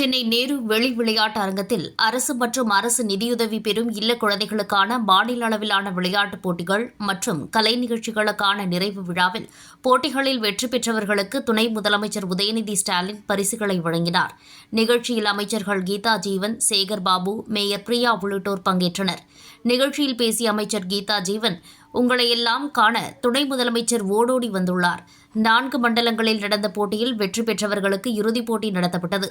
சென்னை நேரு வெளி விளையாட்டு அரங்கத்தில் அரசு மற்றும் அரசு நிதியுதவி பெறும் இல்ல குழந்தைகளுக்கான மாநில அளவிலான விளையாட்டுப் போட்டிகள் மற்றும் கலை நிகழ்ச்சிகளுக்கான நிறைவு விழாவில் போட்டிகளில் வெற்றி பெற்றவர்களுக்கு துணை முதலமைச்சர் உதயநிதி ஸ்டாலின் பரிசுகளை வழங்கினார். நிகழ்ச்சியில் அமைச்சர்கள் கீதா ஜீவன் சேகர் பாபு மேயர் பிரியா உள்ளிட்டோர் பங்கேற்றனர். நிகழ்ச்சியில் பேசிய அமைச்சர் கீதா ஜீவன் உங்களை எல்லாம் காண துணை முதலமைச்சர் ஓடோடி வந்துள்ளார். நான்கு மண்டலங்களில் நடந்த போட்டியில் வெற்றி பெற்றவர்களுக்கு இறுதிப் போட்டி நடத்தப்பட்டது.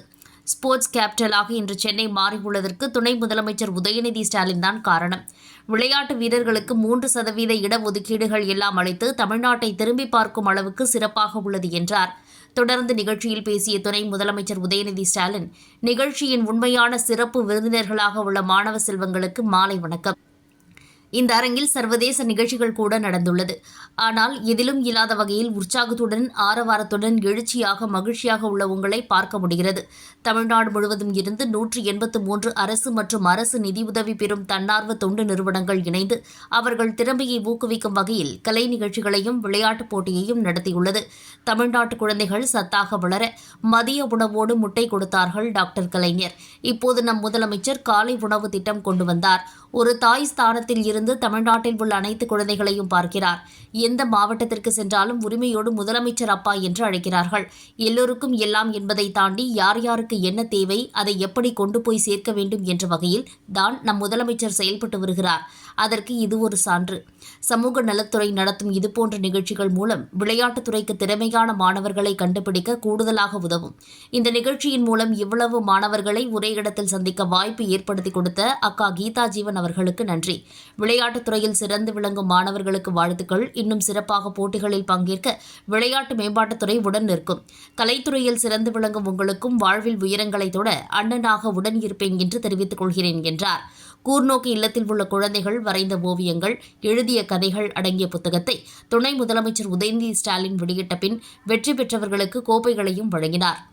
ஸ்போர்ட்ஸ் கேபிட்டலாக இன்று சென்னை மாறியுள்ளதற்கு துணை முதலமைச்சர் உதயநிதி ஸ்டாலின் தான் காரணம். விளையாட்டு வீரர்களுக்கு மூன்று சதவீத இடஒதுக்கீடுகள் எல்லாம் அளித்து தமிழ்நாட்டை திரும்பி பார்க்கும் அளவுக்கு சிறப்பாக உள்ளது என்றார். தொடர்ந்து நிகழ்ச்சியில் பேசிய துணை முதலமைச்சர் உதயநிதி ஸ்டாலின் நிகழ்ச்சியின் உண்மையான சிறப்பு விருந்தினர்களாக உள்ள மாணவ செல்வங்களுக்கு மாலை வணக்கம். இந்த அரங்கில் சர்வதேச நிகழ்ச்சிகள் கூட நடந்துள்ளது. ஆனால் எதிலும் இல்லாத வகையில் உற்சாகத்துடன் ஆரவாரத்துடன் எழுச்சியாக மகிழ்ச்சியாக உள்ள உங்களை பார்க்க முடிகிறது. தமிழ்நாடு முழுவதும் இருந்து நூற்றி எண்பத்து மூன்று அரசு மற்றும் அரசு நிதியுதவி பெறும் தன்னார்வ தொண்டு நிறுவனங்கள் இணைந்து அவர்கள் திறமையை ஊக்குவிக்கும் வகையில் கலை நிகழ்ச்சிகளையும் விளையாட்டுப் போட்டியையும் நடத்தியுள்ளது. தமிழ்நாட்டு குழந்தைகள் சத்தாக வளர மதிய உணவோடு முட்டை கொடுத்தார்கள் டாக்டர் கலைஞர். இப்போது நம் முதலமைச்சர் காலை உணவு திட்டம் கொண்டு வந்தார். ஒரு தாய் ஸ்தானத்தில் இருந்து தமிழ்நாட்டில் உள்ள அனைத்து குழந்தைகளையும் பார்க்கிறார். எந்த மாவட்டத்திற்கு சென்றாலும் உரிமையோடு முதலமைச்சர் அப்பா என்று அழைக்கிறார்கள். எல்லோருக்கும் எல்லாம் என்பதை தாண்டி யார் யாருக்கு என்ன தேவை அதை எப்படி கொண்டு போய் சேர்க்க வேண்டும் என்ற வகையில் தான் நம் முதலமைச்சர் செயல்பட்டு வருகிறார். அதற்கு இது ஒரு சான்று. சமூக நலத்துறை நடத்தும் இதுபோன்ற நிகழ்ச்சிகள் மூலம் விளையாட்டுத்துறைக்கு திறமையான மாணவர்களை கண்டுபிடிக்க கூடுதலாக உதவும். இந்த நிகழ்ச்சியின் மூலம் இவ்வளவு மாணவர்களை ஒரே இடத்தில் சந்திக்க வாய்ப்பு ஏற்படுத்தி கொடுத்த அக்கா கீதா ஜீவன் அவர்களுக்கு நன்றி. விளையாட்டுத் துறையில் சிறந்து விளங்கும் மாணவர்களுக்கு வாழ்த்துக்கள். இன்னும் சிறப்பாக போட்டிகளில் பங்கேற்க விளையாட்டு மேம்பாட்டுத்துறை உடன் நிற்கும். கலைத்துறையில் சிறந்து விளங்கும் உங்களுக்கும் வாழ்வில் உயரங்களை தொட அண்ணனாக உடன் இருப்பேன் என்று தெரிவித்துக் கொள்கிறேன் என்றார். கூர்நோக்கு இல்லத்தில் உள்ள குழந்தைகள் வரைந்த ஓவியங்கள் எழுதிய கதைகள் அடங்கிய புத்தகத்தை துணை முதலமைச்சர் உதயநிதி ஸ்டாலின் வெளியிட்ட பின் வெற்றி பெற்றவர்களுக்கு கோப்பைகளையும் வழங்கினார்.